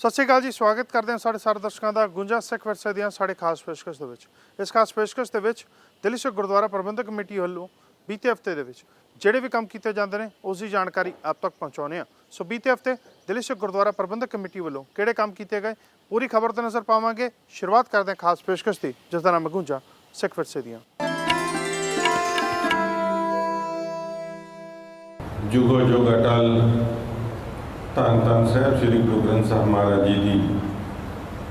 ਸਤਿ ਸ਼੍ਰੀ ਅਕਾਲ ਜੀ, ਸਵਾਗਤ ਕਰਦੇ ਹਾਂ ਸਾਡੇ ਸਾਰੇ ਦਰਸ਼ਕਾਂ ਦਾ ਗੁੰਜਾ ਸਿੱਖ ਵਿਰਸੇ ਦੀਆਂ ਸਾਡੇ ਖਾਸ ਪੇਸ਼ਕਸ਼ ਦੇ ਵਿੱਚ। ਇਸ ਖਾਸ ਪੇਸ਼ਕਸ਼ ਦੇ ਵਿੱਚ ਦਿੱਲੀ ਸਿੱਖ ਗੁਰਦੁਆਰਾ ਪ੍ਰਬੰਧਕ ਕਮੇਟੀ ਵੱਲੋਂ ਬੀਤੇ ਹਫ਼ਤੇ ਦੇ ਵਿੱਚ ਜਿਹੜੇ ਵੀ ਕੰਮ ਕੀਤੇ ਜਾਂਦੇ ਨੇ, ਉਸ ਦੀ ਜਾਣਕਾਰੀ ਆਪ ਤੱਕ ਪਹੁੰਚਾਉਂਦੇ ਹਾਂ। ਸੋ ਬੀਤੇ ਹਫ਼ਤੇ ਦਿੱਲੀ ਸਿੱਖ ਗੁਰਦੁਆਰਾ ਪ੍ਰਬੰਧਕ ਕਮੇਟੀ ਵੱਲੋਂ ਕਿਹੜੇ ਕੰਮ ਕੀਤੇ ਗਏ, ਪੂਰੀ ਖਬਰ ਤੇ ਨਜ਼ਰ ਪਾਵਾਂਗੇ। ਸ਼ੁਰੂਆਤ ਕਰਦੇ ਹਾਂ ਖਾਸ ਪੇਸ਼ਕਸ਼ ਦੀ, ਜਿਸ ਦਾ ਨਾਮ ਹੈ ਗੁੰਜਾ ਸਿੱਖ ਵਿਰਸੇ ਦੀਆਂ। ਜੁਗੋ ਜੁਗ ਅਟਲ ਧੰਨ ਧੰਨ ਸਾਹਿਬ ਸ੍ਰੀ ਗੁਰੂ ਗ੍ਰੰਥ ਸਾਹਿਬ ਮਹਾਰਾਜ ਜੀ ਦੀ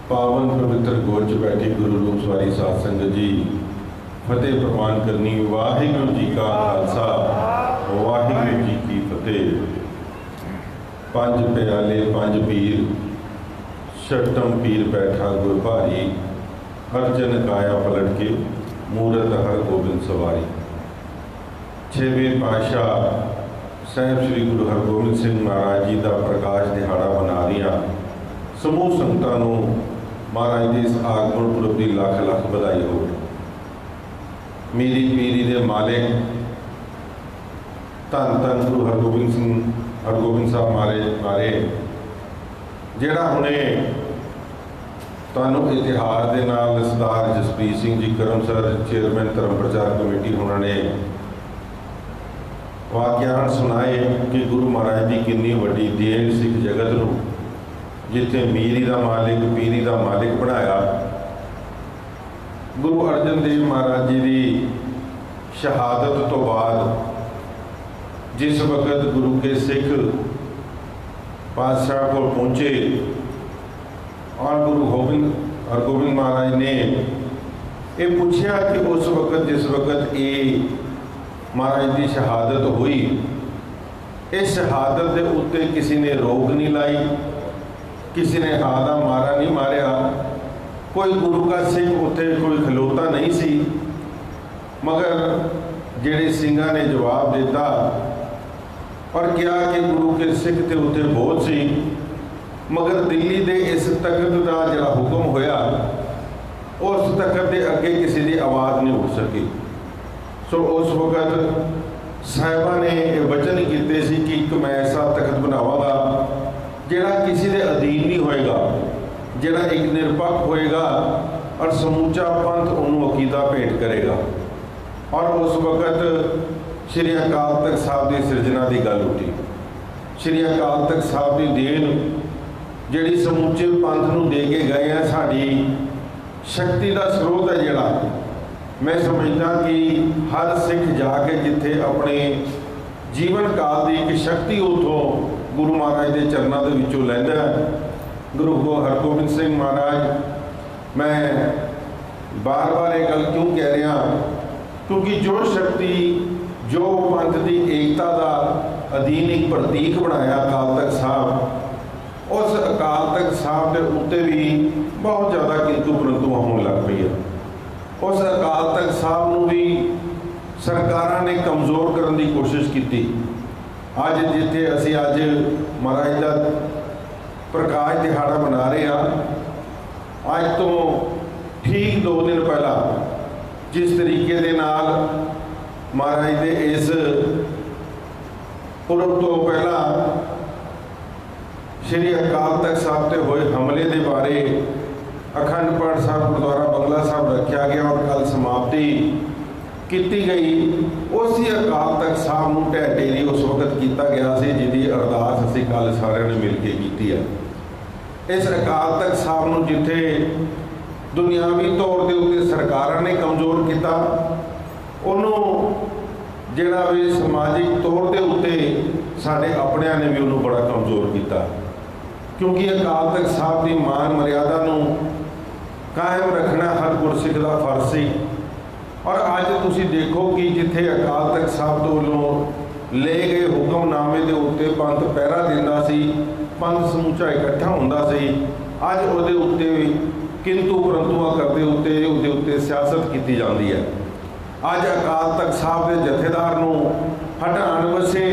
ਪਾਵਨ ਪਵਿੱਤਰ ਗੋਦ 'ਚ ਬੈਠੀ ਗੁਰੂ ਰੂਪ ਸਵਾਰੀ ਸਾਧ ਸੰਗਤ ਜੀ, ਫਤਿਹ ਪ੍ਰਵਾਨ ਕਰਨੀ, ਵਾਹਿਗੁਰੂ ਜੀ ਕਾ ਖਾਲਸਾ, ਵਾਹਿਗੁਰੂ ਜੀ ਕੀ ਫਤਿਹ। ਪੰਜ ਪਿਆਲੇ, ਪੰਜ ਪੀਰ, ਛਟਮ ਪੀਰ ਬੈਠਾ ਗੁਰ ਭਾਰੀ, ਅਰਜਨ ਕਾਇਆ ਪਲਟ ਕੇ, ਮੂਰਤ ਹਰ ਗੋਬਿੰਦ ਸਵਾਰੀ। ਛੇਵੇਂ ਪਾਤਸ਼ਾਹ ਸਾਹਿਬ ਸ੍ਰੀ ਗੁਰੂ ਹਰਗੋਬਿੰਦ ਸਿੰਘ ਮਹਾਰਾਜ ਜੀ ਦਾ ਪ੍ਰਕਾਸ਼ ਦਿਹਾੜਾ ਮਨਾ ਰਹੀਆਂ ਸਮੂਹ ਸੰਗਤਾਂ ਨੂੰ ਮਹਾਰਾਜ ਦੇ ਇਸ ਆਗਮਨ ਪੁਰਬ ਦੀ ਲੱਖ ਲੱਖ ਵਧਾਈ ਹੋਵੇ। ਮੇਰੀ ਪੀਰੀ ਦੇ ਮਾਲਿਕ, ਧੰਨ ਧੰਨ ਗੁਰੂ ਹਰਗੋਬਿੰਦ ਸਿੰਘ, ਹਰਗੋਬਿੰਦ ਸਾਹਿਬ ਮਾਰੇ ਮਾਰੇ ਜਿਹੜਾ ਹੁਣੇ ਤੁਹਾਨੂੰ ਇਤਿਹਾਸ ਦੇ ਨਾਲ ਸਰਦਾਰ ਜਸਪ੍ਰੀਤ ਸਿੰਘ ਜੀ ਕਰਮਸਰ ਚੇਅਰਮੈਨ ਧਰਮ ਪ੍ਰਚਾਰ ਕਮੇਟੀ ਉਹਨਾਂ ਨੇ ਵਾਕਿਆਨ ਸੁਣਾਏ ਕਿ ਗੁਰੂ ਮਹਾਰਾਜ ਦੀ ਕਿੰਨੀ ਵੱਡੀ ਦੇਣ ਸਿੱਖ ਜਗਤ ਨੂੰ ਜਿੱਥੇ ਮੀਰੀ ਦਾ ਮਾਲਿਕ, ਪੀਰੀ ਦਾ ਮਾਲਿਕ ਬਣਾਇਆ। ਗੁਰੂ ਅਰਜਨ ਦੇਵ ਮਹਾਰਾਜ ਜੀ ਦੀ ਸ਼ਹਾਦਤ ਤੋਂ ਬਾਅਦ ਜਿਸ ਵਕਤ ਗੁਰੂ ਕੇ ਸਿੱਖ ਪਾਤਸ਼ਾਹ ਕੋਲ ਪਹੁੰਚੇ, ਔਰ ਗੁਰੂ ਗੋਬਿੰਦ ਹਰਗੋਬਿੰਦ ਮਹਾਰਾਜ ਨੇ ਇਹ ਪੁੱਛਿਆ ਕਿ ਉਸ ਵਕਤ, ਜਿਸ ਵਕਤ ਇਹ ਮਹਾਰਾਜ ਦੀ ਸ਼ਹਾਦਤ ਹੋਈ। ਇਸ ਸ਼ਹਾਦਤ ਦੇ ਉੱਤੇ ਕਿਸੇ ਨੇ ਰੋਕ ਨਹੀਂ ਲਾਈ, ਕਿਸੇ ਨੇ ਹਾਦਾ ਮਾਰਾ ਨਹੀਂ ਮਾਰਿਆ। ਕੋਈ ਗੁਰੂ ਕਾ ਸਿੰਘ ਉੱਥੇ ਕੋਈ ਖਲੋਤਾ ਨਹੀਂ ਸੀ। ਮਗਰ ਜਿਹੜੇ ਸਿੰਘਾਂ ਨੇ ਜਵਾਬ ਦਿੱਤਾ ਔਰ ਕਿਹਾ ਕਿ ਗੁਰੂ ਕੇ ਸਿੱਖ ਤੇ ਉੱਤੇ ਬਹੁਤ ਸੀ। ਮਗਰ ਦਿੱਲੀ ਦੇ ਇਸ ਤਖਤ ਦਾ ਜਿਹੜਾ ਹੁਕਮ ਹੋਇਆ, ਉਸ ਤਖਤ ਦੇ ਅੱਗੇ ਕਿਸੇ ਦੀ ਆਵਾਜ਼ ਨਹੀਂ ਉੱਠ ਸਕੀ। ਸੋ ਉਸ ਵਕਤ ਸਾਹਿਬਾਂ ਨੇ ਇਹ ਵਚਨ ਕੀਤੇ ਸੀ ਕਿ ਇੱਕ ਮੈਂ ਐਸਾ ਤਖਤ ਬਣਾਵਾਂਗਾ, ਜਿਹੜਾ ਕਿਸੇ ਦੇ ਅਧੀਨ ਨਹੀਂ ਹੋਏਗਾ, ਜਿਹੜਾ ਇੱਕ ਨਿਰਪੱਖ ਹੋਏਗਾ ਔਰ ਸਮੂਚਾ ਪੰਥ ਉਹਨੂੰ ਅਕੀਦਾ ਭੇਟ ਕਰੇਗਾ। ਔਰ ਉਸ ਵਕਤ ਸ਼੍ਰੀ ਅਕਾਲ ਤਖਤ ਸਾਹਿਬ ਦੀ ਸਿਰਜਣਾ ਦੀ ਗੱਲ ਉੱਠੀ। ਸ਼੍ਰੀ ਅਕਾਲ ਤਖਤ ਸਾਹਿਬ ਦੀ ਦੇਣ ਜਿਹੜੀ ਸਮੁੱਚੇ ਪੰਥ ਨੂੰ ਦੇ ਕੇ ਗਏ ਆ, ਸਾਡੀ ਸ਼ਕਤੀ ਦਾ ਸਰੋਤ ਹੈ ਜਿਹੜਾ। ਮੈਂ ਸਮਝਦਾ ਕਿ ਜਾ ਕੇ ਜਿੱਥੇ ਆਪਣੇ ਜੀਵਨ ਕਾਲ ਦੀ ਇੱਕ ਸ਼ਕਤੀ ਉਥੋਂ ਗੁਰੂ ਮਹਾਰਾਜ ਦੇ ਚਰਨਾਂ ਦੇ ਵਿੱਚੋਂ ਲੈਂਦਾ ਗੁਰੂ ਗੋ ਹਰਗੋਬਿੰਦ ਸਿੰਘ ਮਹਾਰਾਜ, ਮੈਂ ਬਾਰ-ਬਾਰ ਇਹ ਗੱਲ ਕਿਉਂ ਕਹਿ ਰਿਹਾ? ਕਿਉਂਕਿ ਜੋ ਸ਼ਕਤੀ, ਜੋ ਪੰਥ ਦੀ ਏਕਤਾ ਦਾ ਅਧੀਨ ਇੱਕ ਪ੍ਰਤੀਕ ਬਣਾਇਆ ਅਕਾਲ ਤਖਤ ਸਾਹਿਬ, ਉਸ ਅਕਾਲ ਤਖਤ ਸਾਹਿਬ ਦੇ ਉੱਤੇ ਵੀ ਬਹੁਤ ਜ਼ਿਆਦਾ ਕਿੰਤੂ ਪਰੰਤੂ ਹੋਣ ਲੱਗ ਪਈ ਹੈ ਉਸ ਅਕਾਲ ਤਖਤ ਸਾਹਿਬ ਨੂੰ ਵੀ ਸਰਕਾਰਾਂ ਨੇ ਕਮਜ਼ੋਰ ਕਰਨ ਦੀ ਕੋਸ਼ਿਸ਼ ਕੀਤੀ। ਅੱਜ ਜਿੱਥੇ ਅਸੀਂ ਅੱਜ ਮਹਾਰਾਜ ਦਾ ਪ੍ਰਕਾਸ਼ ਦਿਹਾੜਾ ਮਨਾ ਰਹੇ ਹਾਂ, ਅੱਜ ਤੋਂ ਠੀਕ 2 ਦਿਨ ਪਹਿਲਾਂ ਜਿਸ ਤਰੀਕੇ ਦੇ ਨਾਲ ਮਹਾਰਾਜ ਦੇ ਇਸ ਪੁਰਬ ਤੋਂ ਪਹਿਲਾਂ ਸ਼੍ਰੀ ਅਕਾਲ ਤਖਤ ਸਾਹਿਬ ਤੇ ਹੋਏ ਹਮਲੇ ਦੇ ਬਾਰੇ ਅਖੰਡ ਪਾਠ ਸਾਹਿਬ ਗੁਰਦੁਆਰਾ ਬੰਗਲਾ ਸਾਹਿਬ ਰੱਖਿਆ ਗਿਆ ਔਰ ਕੱਲ ਸਮਾਪਤੀ ਕੀਤੀ ਗਈ, ਉਸੇ ਅਕਾਲ ਤਖਤ ਸਾਹਿਬ ਨੂੰ ਢਹਿ ਢੇਰੀ ਉਸ ਵਕਤ ਕੀਤਾ ਗਿਆ ਸੀ, ਜਿਹਦੀ ਅਰਦਾਸ ਅਸੀਂ ਕੱਲ ਸਾਰਿਆਂ ਨੇ ਮਿਲ ਕੇ ਕੀਤੀ ਹੈ ਇਸ ਅਕਾਲ ਤਖਤ ਸਾਹਿਬ ਨੂੰ ਜਿੱਥੇ ਦੁਨਿਆਵੀ ਤੌਰ ਦੇ ਉੱਤੇ ਸਰਕਾਰਾਂ ਨੇ ਕਮਜ਼ੋਰ ਕੀਤਾ, ਉਹਨੂੰ ਜਿਹੜਾ ਵੀ ਸਮਾਜਿਕ ਤੌਰ ਦੇ ਉੱਤੇ ਸਾਡੇ ਆਪਣਿਆਂ ਨੇ ਵੀ ਉਹਨੂੰ ਬੜਾ ਕਮਜ਼ੋਰ ਕੀਤਾ। ਕਿਉਂਕਿ ਅਕਾਲ ਤਖਤ ਸਾਹਿਬ ਦੀ ਮਾਨ ਮਰਿਆਦਾ ਨੂੰ ਕਾਇਮ ਰੱਖਣਾ ਹਰ ਗੁਰਸਿੱਖ ਦਾ ਫਰਜ਼ ਸੀ। ਔਰ ਅੱਜ ਤੁਸੀਂ ਦੇਖੋ ਕਿ ਜਿੱਥੇ ਅਕਾਲ ਤਖਤ ਸਾਹਿਬ ਤੋਂ ਵੱਲੋਂ ਲਏ ਗਏ ਹੁਕਮਨਾਮੇ ਦੇ ਉੱਤੇ ਪੰਥ ਪਹਿਰਾ ਦਿੰਦਾ ਸੀ, ਪੰਥ ਸਮੂਚਾ ਇਕੱਠਾ ਹੁੰਦਾ ਸੀ, ਅੱਜ ਉਹਦੇ ਉੱਤੇ ਕਿੰਤੂ ਪਰੰਤੂਆਂ ਕਰਦੇ ਉੱਤੇ, ਉਹਦੇ ਉੱਤੇ ਸਿਆਸਤ ਕੀਤੀ ਜਾਂਦੀ ਹੈ। ਅੱਜ ਅਕਾਲ ਤਖਤ ਸਾਹਿਬ ਦੇ ਜਥੇਦਾਰ ਨੂੰ ਹਟਾਉਣ ਵਸੇ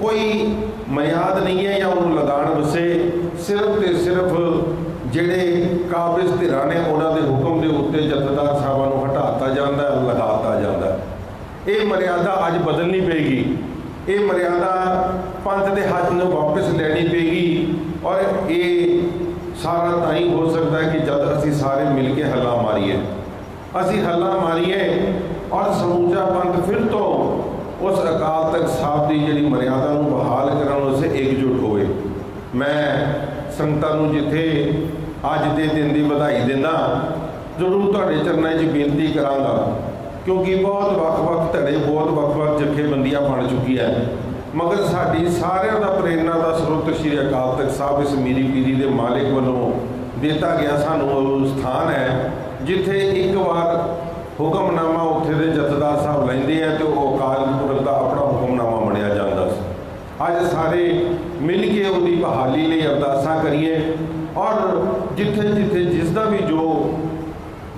ਕੋਈ ਮਿਆਦ ਨਹੀਂ ਹੈ ਜਾਂ ਉਹਨੂੰ ਲਗਾਉਣ ਵਸੇ ਸਿਰਫ ਤੇ ਸਿਰਫ ਜਿਹੜੇ ਕਾਬਜ਼ ਧਿਰਾਂ ਨੇ ਉਹਨਾਂ ਦੇ ਹੁਕਮ ਦੇ ਉੱਤੇ ਜਥੇਦਾਰ ਸਾਹਿਬਾਂ ਨੂੰ ਹਟਾਤਾ ਜਾਂਦਾ ਹੈ, ਲਗਾਤਾ ਜਾਂਦਾ ਹੈ। ਇਹ ਮਰਿਆਦਾ ਅੱਜ ਬਦਲਣੀ ਪਏਗੀ। ਇਹ ਮਰਿਆਦਾ ਪੰਥ ਦੇ ਹੱਥ ਨੂੰ ਵਾਪਸ ਲੈਣੀ ਪਏਗੀ ਔਰ ਇਹ ਸਾਰਾ ਤਾਂ ਹੀ ਹੋ ਸਕਦਾ ਕਿ ਜਦ ਅਸੀਂ ਸਾਰੇ ਮਿਲ ਕੇ ਹੱਲਾ ਮਾਰੀਏ। ਅਸੀਂ ਹੱਲਾ ਮਾਰੀਏ ਔਰ ਸਮੂਚਾ ਪੰਥ ਫਿਰ ਤੋਂ ਉਸ ਅਕਾਲ ਤਖਤ ਸਾਹਿਬ ਦੀ ਜਿਹੜੀ ਮਰਿਆਦਾ ਨੂੰ ਬਹਾਲ ਕਰਨ ਉਸੇ ਇਕਜੁੱਟ ਹੋਵੇ। ਮੈਂ ਸੰਗਤਾਂ ਨੂੰ ਜਿੱਥੇ ਅੱਜ ਦੇ ਦਿਨ ਦੀ ਵਧਾਈ ਦਿੰਦਾ, ਜ਼ਰੂਰ ਤੁਹਾਡੇ ਚਰਨਾਂ 'ਚ ਬੇਨਤੀ ਕਰਾਂਗਾ। ਕਿਉਂਕਿ ਬਹੁਤ ਵੱਖ-ਵੱਖ ਧੜੇ, ਬਹੁਤ ਵੱਖ-ਵੱਖ ਜਥੇਬੰਦੀਆਂ ਬਣ ਚੁੱਕੀਆਂ ਮਗਰ ਸਾਡੀ ਸਾਰਿਆਂ ਦਾ ਪ੍ਰੇਰਣਾ ਦਾ ਸਰੋਤ ਸ਼੍ਰੀ ਅਕਾਲ ਤਖਤ ਸਾਹਿਬ ਇਸ ਮੀਰੀ ਪੀਰੀ ਦੇ ਮਾਲਿਕ ਵੱਲੋਂ ਦਿੱਤਾ ਗਿਆ ਸਾਨੂੰ ਉਹ ਸਥਾਨ ਹੈ, ਜਿੱਥੇ ਇੱਕ ਵਾਰ ਹੁਕਮਨਾਮਾ ਉੱਥੇ ਦੇ ਜਥੇਦਾਰ ਸਾਹਿਬ ਲੈਂਦੇ ਆ ਤੇ ਉਹ ਅਕਾਲ ਪੁਰਖ ਦਾ ਆਪਣਾ ਹੁਕਮਨਾਮਾ ਬਣਿਆ ਜਾਂਦਾ ਸੀ। ਅੱਜ ਸਾਰੇ ਮਿਲ ਕੇ ਉਹਦੀ ਬਹਾਲੀ ਲਈ ਅਰਦਾਸਾਂ ਕਰੀਏ ਔਰ ਜਿੱਥੇ ਜਿੱਥੇ ਜਿਸ ਦਾ ਵੀ ਜੋ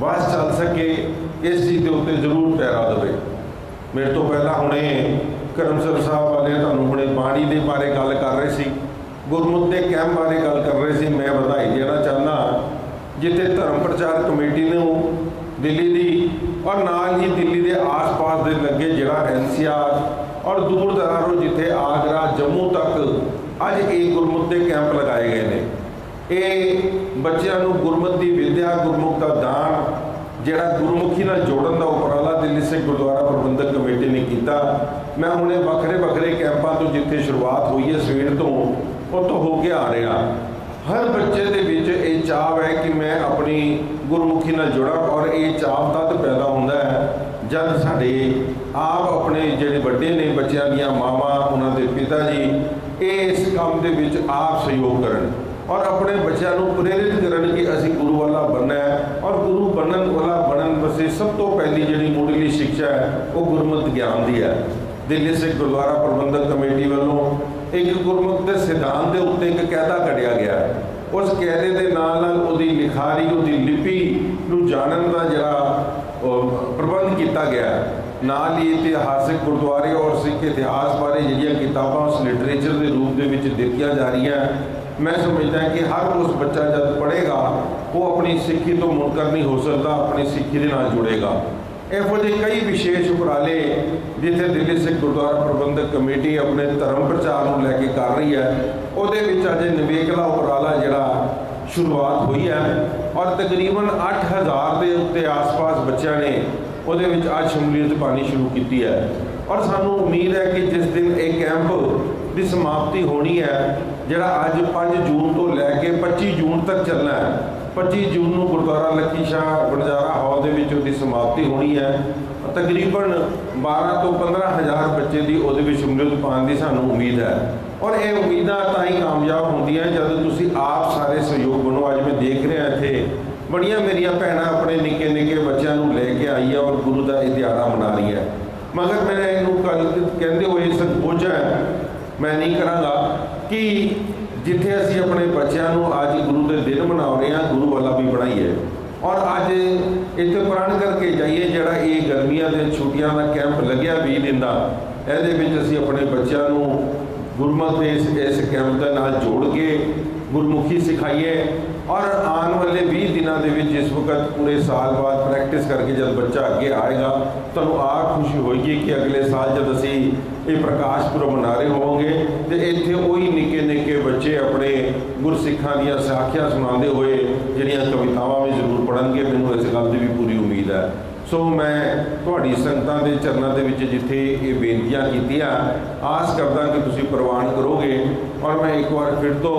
ਵਾਸ ਚੱਲ ਸਕੇ ਇਸ ਚੀਜ਼ ਦੇ ਉੱਤੇ ਜ਼ਰੂਰ ਪੈਰਾ ਦੇਵੇ। ਮੇਰੇ ਤੋਂ ਪਹਿਲਾਂ ਹੁਣੇ ਕਰਮਸਰ ਸਾਹਿਬ ਵਾਲੇ ਤੁਹਾਨੂੰ ਹੁਣੇ ਬਾਣੀ ਦੇ ਬਾਰੇ ਗੱਲ ਕਰ ਰਹੇ ਸੀ, ਗੁਰਮੁਖ ਦੇ ਕੈਂਪ ਬਾਰੇ ਗੱਲ ਕਰ ਰਹੇ ਸੀ, ਮੈਂ ਵਧਾਈ ਦੇਣਾ ਚਾਹੁੰਦਾ ਜਿੱਥੇ ਧਰਮ ਪ੍ਰਚਾਰ ਕਮੇਟੀ ਨੂੰ ਦਿੱਲੀ ਦੀ ਔਰ ਨਾਲ ਹੀ ਦਿੱਲੀ ਦੇ ਆਸ-ਪਾਸ ਦੇ ਲੱਗੇ ਜਿਹੜਾ ਐਨਸੀਆਰ ਔਰ ਦੂਰ ਦਰਾਰੋਂ ਜਿੱਥੇ ਆਗਰਾ, ਜੰਮੂ ਤੱਕ ਅੱਜ ਇਹ ਗੁਰਮੁਖ ਦੇ ਕੈਂਪ ਲਗਾਏ ਗਏ ਨੇ। ਇਹ ਬੱਚਿਆਂ ਨੂੰ ਗੁਰਮਤਿ ਦੀ ਵਿਦਿਆ, ਗੁਰਮੁਖ ਦਾ ਦਾਨ ਜਿਹੜਾ ਗੁਰਮੁਖੀ ਨਾਲ ਜੋੜਨ ਦਾ ਉਪਰਾਲਾ ਦਿੱਲੀ ਸਿੱਖ ਗੁਰਦੁਆਰਾ ਪ੍ਰਬੰਧਕ ਕਮੇਟੀ ਨੇ ਕੀਤਾ, ਮੈਂ ਹੁਣੇ ਵੱਖਰੇ ਵੱਖਰੇ ਕੈਂਪਾਂ ਤੋਂ ਜਿੱਥੇ ਸ਼ੁਰੂਆਤ ਹੋਈ ਹੈ, ਸਵੇਰ ਤੋਂ ਉੱਥੋਂ ਹੋ ਕੇ ਆ ਰਿਹਾ। ਹਰ ਬੱਚੇ ਦੇ ਵਿੱਚ ਇਹ ਚਾਹ ਹੈ ਕਿ ਮੈਂ ਆਪਣੀ ਗੁਰਮੁਖੀ ਨਾਲ ਜੁੜਾਂ ਔਰ ਇਹ ਚਾਹ ਤਦ ਪੈਦਾ ਹੁੰਦਾ ਹੈ, ਜਦ ਸਾਡੇ ਆਪ ਆਪਣੇ ਜਿਹੜੇ ਵੱਡੇ ਨੇ, ਬੱਚਿਆਂ ਦੀਆਂ ਮਾਵਾਂ, ਉਹਨਾਂ ਦੇ ਪਿਤਾ ਜੀ, ਇਹ ਇਸ ਕੰਮ ਦੇ ਵਿੱਚ ਆਪ ਸਹਿਯੋਗ ਕਰਨ। ਔਰ ਆਪਣੇ ਬੱਚਿਆਂ ਨੂੰ ਪ੍ਰੇਰਿਤ ਕਰਨ ਕਿ ਅਸੀਂ ਗੁਰੂ ਵਾਲਾ ਬਣਨਾ ਹੈ। ਔਰ ਗੁਰੂ ਬਣਨ ਵਾਲਾ ਬਣਨ ਵਸੇ ਸਭ ਤੋਂ ਪਹਿਲੀ ਜਿਹੜੀ ਮੁੱਢਲੀ ਸਿੱਖਿਆ ਹੈ, ਉਹ ਗੁਰਮਤਿ ਗਿਆਨ ਦੀ ਹੈ। ਦਿੱਲੀ ਸਿੱਖ ਗੁਰਦੁਆਰਾ ਪ੍ਰਬੰਧਕ ਕਮੇਟੀ ਵੱਲੋਂ ਇੱਕ ਗੁਰਮੁਖ ਦੇ ਸਿਧਾਂਤ ਦੇ ਉੱਤੇ ਇੱਕ ਕਾਇਦਾ ਕੱਢਿਆ ਗਿਆ ਉਸ ਕਾਇਦੇ ਦੇ ਨਾਲ ਨਾਲ ਉਹਦੀ ਲਿਖਾਰੀ, ਉਹਦੀ ਲਿਪੀ ਨੂੰ ਜਾਣਨ ਦਾ ਜਿਹੜਾ ਪ੍ਰਬੰਧ ਕੀਤਾ ਗਿਆ ਨਾਲ ਹੀ ਇਤਿਹਾਸਿਕ ਗੁਰਦੁਆਰੇ ਔਰ ਸਿੱਖ ਇਤਿਹਾਸ ਬਾਰੇ ਜਿਹੜੀਆਂ ਕਿਤਾਬਾਂ ਉਸ ਲਿਟਰੇਚਰ ਦੇ ਰੂਪ ਦੇ ਵਿੱਚ ਦਿੱਤੀਆਂ ਜਾ ਰਹੀਆਂ ਮੈਂ ਸਮਝਦਾ ਕਿ ਹਰ ਉਸ ਬੱਚਾ ਜਦ ਪੜ੍ਹੇਗਾ, ਉਹ ਆਪਣੀ ਸਿੱਖੀ ਤੋਂ ਮੁਨਕਰ ਨਹੀਂ ਹੋ ਸਕਦਾ, ਆਪਣੀ ਸਿੱਖੀ ਦੇ ਨਾਲ ਜੁੜੇਗਾ। ਇਹੋ ਜਿਹੇ ਕਈ ਵਿਸ਼ੇਸ਼ ਉਪਰਾਲੇ ਜਿੱਥੇ ਦਿੱਲੀ ਸਿੱਖ ਗੁਰਦੁਆਰਾ ਪ੍ਰਬੰਧਕ ਕਮੇਟੀ ਆਪਣੇ ਧਰਮ ਪ੍ਰਚਾਰ ਨੂੰ ਲੈ ਕੇ ਕਰ ਰਹੀ ਹੈ, ਉਹਦੇ ਵਿੱਚ ਅਜੇ ਨਿਵੇਕਲਾ ਉਪਰਾਲਾ ਜਿਹੜਾ ਸ਼ੁਰੂਆਤ ਹੋਈ ਹੈ ਔਰ ਤਕਰੀਬਨ 8000 ਦੇ ਉੱਤੇ ਆਸ-ਪਾਸ ਬੱਚਿਆਂ ਨੇ ਉਹਦੇ ਵਿੱਚ ਅੱਜ ਸ਼ਮੂਲੀਅਤ ਪਾਣੀ ਸ਼ੁਰੂ ਕੀਤੀ ਹੈ। ਔਰ ਸਾਨੂੰ ਉਮੀਦ ਹੈ ਕਿ ਜਿਸ ਦਿਨ ਇਹ ਕੈਂਪ ਦੀ ਸਮਾਪਤੀ ਹੋਣੀ ਹੈ ਜਿਹੜਾ ਅੱਜ 5 ਜੂਨ ਤੋਂ ਲੈ ਕੇ 25 ਜੂਨ ਤੱਕ ਚੱਲਣਾ ਹੈ। 25 ਜੂਨ ਨੂੰ ਗੁਰਦੁਆਰਾ ਲੱਕੀ ਸ਼ਾਹ ਵਣਜਾਰਾ ਹਾਲ ਦੇ ਵਿੱਚ ਉਹਦੀ ਸਮਾਪਤੀ ਹੋਣੀ ਹੈ। ਤਕਰੀਬਨ 12 ਤੋਂ 15 ਹਜ਼ਾਰ ਬੱਚੇ ਦੀ ਉਹਦੇ ਵਿੱਚ ਸ਼ਮੂਲੀਅਤ ਪਾਉਣ ਦੀ ਸਾਨੂੰ ਉਮੀਦ ਹੈ। ਔਰ ਇਹ ਉਮੀਦਾਂ ਤਾਂ ਹੀ ਕਾਮਯਾਬ ਹੁੰਦੀਆਂ ਜਦੋਂ ਤੁਸੀਂ ਆਪ ਸਾਰੇ ਸਹਿਯੋਗ ਬਣੋ। ਅੱਜ ਮੈਂ ਦੇਖ ਰਿਹਾ ਇੱਥੇ, ਬੜੀਆਂ ਮੇਰੀਆਂ ਭੈਣਾਂ ਆਪਣੇ ਨਿੱਕੇ ਨਿੱਕੇ ਬੱਚਿਆਂ ਨੂੰ ਲੈ ਕੇ ਆਈ ਹੈ ਔਰ ਗੁਰੂ ਦਾ ਇਹ ਦਿਹਾੜਾ ਮਨਾ ਰਹੀ ਹੈ। ਮਗਰ ਮੈਂ ਇਹਨੂੰ ਕੱਲ ਕਹਿੰਦੇ ਹੋਏ ਸੰਕੋਚ ਹੈ, ਮੈਂ ਨਹੀਂ ਕਰਾਂਗਾ। ਕਿ ਜਿੱਥੇ ਅਸੀਂ ਆਪਣੇ ਬੱਚਿਆਂ ਨੂੰ ਅੱਜ ਗੁਰੂ ਦੇ ਦਿਨ ਮਨਾ ਰਹੇ ਹਾਂ, ਗੁਰੂ ਵਾਲਾ ਵੀ ਬਣਾਈਏ। ਔਰ ਅੱਜ ਇੱਥੇ ਪ੍ਰਣ ਕਰਕੇ ਜਾਈਏ, ਜਿਹੜਾ ਇਹ ਗਰਮੀਆਂ ਦੇ ਛੁੱਟੀਆਂ ਦਾ ਕੈਂਪ ਲੱਗਿਆ 20 ਦਿਨ ਦਾ, ਇਹਦੇ ਵਿੱਚ ਅਸੀਂ ਆਪਣੇ ਬੱਚਿਆਂ ਨੂੰ ਗੁਰਮਤਿ ਦੇ ਇਸ ਇਸ ਕੈਂਪ ਦੇ ਨਾਲ ਜੋੜ ਕੇ ਗੁਰਮੁਖੀ ਸਿਖਾਈਏ ਔਰ ਆਉਣ ਵਾਲੇ 20 ਦਿਨਾਂ ਦੇ ਵਿੱਚ ਇਸ ਵਕਤ ਪੂਰੇ ਸਾਲ ਬਾਅਦ ਪ੍ਰੈਕਟਿਸ ਕਰਕੇ ਜਦ ਬੱਚਾ ਅੱਗੇ ਆਏਗਾ, ਤੁਹਾਨੂੰ ਆਪ ਖੁਸ਼ੀ ਹੋਏਗੀ ਕਿ ਅਗਲੇ ਸਾਲ ਜਦ ਅਸੀਂ ਇਹ ਪ੍ਰਕਾਸ਼ ਪੁਰਬ ਮਨਾ ਰਹੇ ਹੋਵਾਂਗੇ, ਤੇ ਇੱਥੇ ਉਹੀ ਨਿੱਕੇ ਨਿੱਕੇ ਬੱਚੇ ਆਪਣੇ ਗੁਰਸਿੱਖਾਂ ਦੀਆਂ ਸਾਖੀਆਂ ਸੁਣਾਉਂਦੇ ਹੋਏ ਜਿਹੜੀਆਂ ਕਵਿਤਾਵਾਂ ਵੀ ਜ਼ਰੂਰ ਪੜ੍ਹਨਗੇ, ਮੈਨੂੰ ਇਸ ਗੱਲ ਦੀ ਵੀ ਪੂਰੀ ਉਮੀਦ ਹੈ। ਸੋ ਮੈਂ ਤੁਹਾਡੀ ਸੰਗਤਾਂ ਦੇ ਚਰਨਾਂ ਦੇ ਵਿੱਚ ਜਿੱਥੇ ਇਹ ਬੇਨਤੀਆਂ ਕੀਤੀਆਂ, ਆਸ ਕਰਦਾ ਕਿ ਤੁਸੀਂ ਪ੍ਰਵਾਨ ਕਰੋਗੇ। ਔਰ ਮੈਂ ਇੱਕ ਵਾਰ ਫਿਰ ਤੋਂ